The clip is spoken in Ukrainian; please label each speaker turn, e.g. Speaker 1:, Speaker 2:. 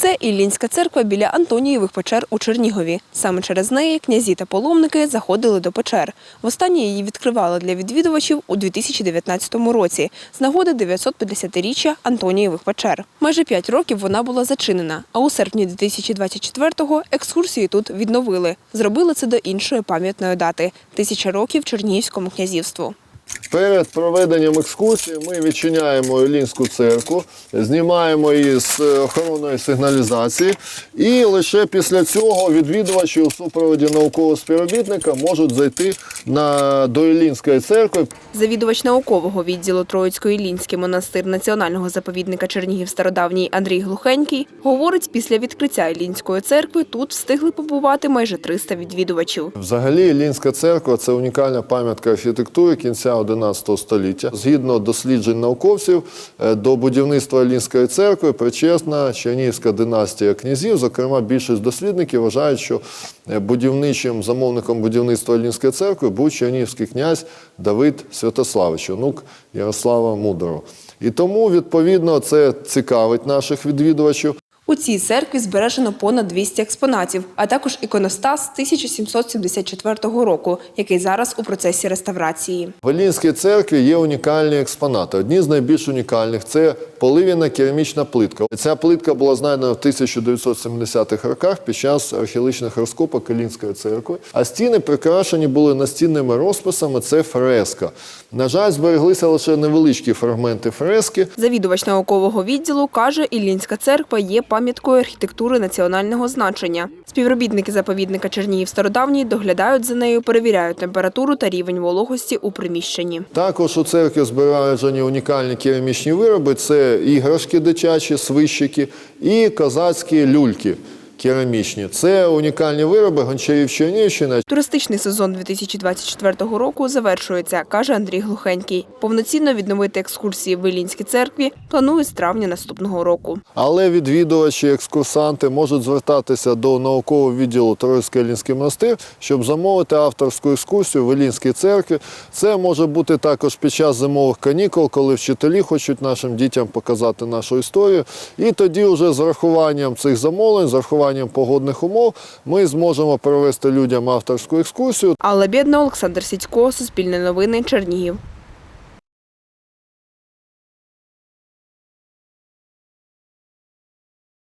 Speaker 1: Це Іллінська церква біля Антонієвих печер у Чернігові. Саме через неї князі та паломники заходили до печер. Востаннє її відкривали для відвідувачів у 2019 році з нагоди 950-річчя Антонієвих печер. Майже п'ять років вона була зачинена, а у серпні 2024-го екскурсії тут відновили. Зробили це до іншої пам'ятної дати – тисяча років Чернігівському князівству.
Speaker 2: Перед проведенням екскурсії ми відчиняємо Іллінську церкву, знімаємо її з охоронної сигналізації, і лише після цього відвідувачі у супроводі наукового співробітника можуть зайти на, до Іллінської церкви.
Speaker 1: Завідувач наукового відділу Троїцько-Іллінський монастир національного заповідника Чернігів Стародавній Андрій Глухенький говорить, після відкриття Іллінської церкви тут встигли побувати майже 300 відвідувачів.
Speaker 2: Взагалі, Іллінська церква це унікальна пам'ятка архітектури кінця 11 століття. Згідно досліджень науковців, е, до будівництва Іллінської церкви причесна Чернігівська династія князів. Зокрема, більшість дослідників вважають, що е, будівничим замовником будівництва Іллінської церкви був чернігівський князь Давид Святославич, онук Ярослава Мудрого. І тому, відповідно, це цікавить наших відвідувачів.
Speaker 1: У цій церкві збережено понад 200 експонатів, а також іконостас 1774 року, який зараз у процесі реставрації.
Speaker 2: В Олінській церкві є унікальні експонати. Одні з найбільш унікальних це полив'яна керамічна плитка. Ця плитка була знайдена в 1970-х роках під час археологічних розкопок Олінської церкви. А стіни прикрашені були настінними розписами. Це фреска. На жаль, збереглися лише невеличкі фрагменти фрески.
Speaker 1: Завідувач наукового відділу каже, Іллінська церква є пам'яткою архітектури національного значення. Співробітники заповідника Чернігів Стародавній доглядають за нею, перевіряють температуру та рівень вологості у приміщенні.
Speaker 2: Також у церкві збережені унікальні керамічні вироби. Це іграшки дитячі, свищики і козацькі люльки керамічні. Це унікальні вироби гончарів Чернігівщини.
Speaker 1: Туристичний сезон 2024 року завершується, каже Андрій Глухенький. Повноцінно відновити екскурсії в Іллінській церкві планують з травня наступного року.
Speaker 2: Але відвідувачі, екскурсанти можуть звертатися до наукового відділу Троїцький Елінський монастир, щоб замовити авторську екскурсію в Елінській церкві. Це може бути також під час зимових канікул, коли вчителі хочуть нашим дітям показати нашу історію. І тоді, вже з врахуванням цих замовлень, з врахуванням погодних умов, ми зможемо провести людям авторську екскурсію.
Speaker 1: Алла Бєдна, Олександр Сідько, Суспільне новини, Чернігів.